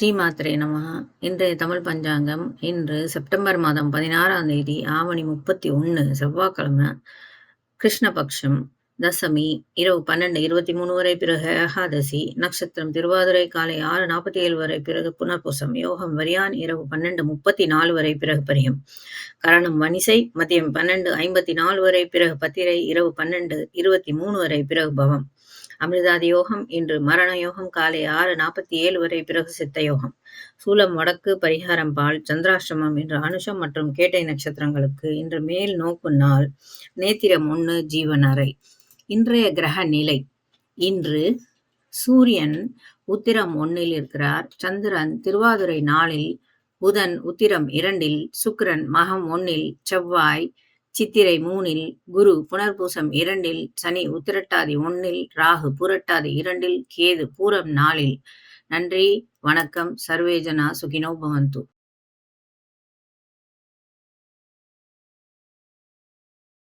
ஸ்ரீமாத்ரே நம. இன்றைய தமிழ் பஞ்சாங்கம் இன்று செப்டம்பர் மாதம் பதினாறாம் தேதி ஆவணி முப்பத்தி ஒன்று செவ்வாய்க்கிழமை கிருஷ்ணபக்ஷம் தசமி இரவு பன்னெண்டு இருபத்தி மூணு வரை பிறகு ஏகாதசி நட்சத்திரம் திருவாதிரை காலை ஆறு நாற்பத்தி ஏழு வரை பிறகு புனர்பூசம் யோகம் வரியான் இரவு பன்னெண்டு முப்பத்தி நாலு வரை பிறகு பரியம். கரணம் வனிசை மதியம் பன்னெண்டு ஐம்பத்தி நாலு வரை பிறகு பத்திரை இரவு பன்னெண்டு இருபத்தி மூணு வரை பிறகு பவம். அமிர்தாதி யோகம் இன்று மரண யோகம் காலை ஆறு நாற்பத்தி ஏழு வரை பிறகு சித்த யோகம் சூலம் வடக்கு பரிகாரம் பால் சந்திராஷ்டமம் இன்று அனுஷம் மற்றும் கேட்டை நட்சத்திரங்களுக்கு இன்று மேல் நோக்கு நாள் நேத்திரம் ஒன்று ஜீவன் அறை. இன்றைய கிரக நிலை. இன்று சூரியன் உத்திரம் ஒன்னில் இருக்கிறார். சந்திரன் திருவாதுரை நாளில் புதன் உத்திரம் இரண்டில் சுக்கிரன் மகம் ஒன்னில் செவ்வாய் சித்திரை மூணில் குரு புனர்பூசம் இரண்டில் சனி உத்திரட்டாதி ஒன்னில் ராகு பூரட்டாதி இரண்டில் கேது பூரம் நாளில். நன்றி வணக்கம் சர்வேஜனா சுகினோ பவந்து.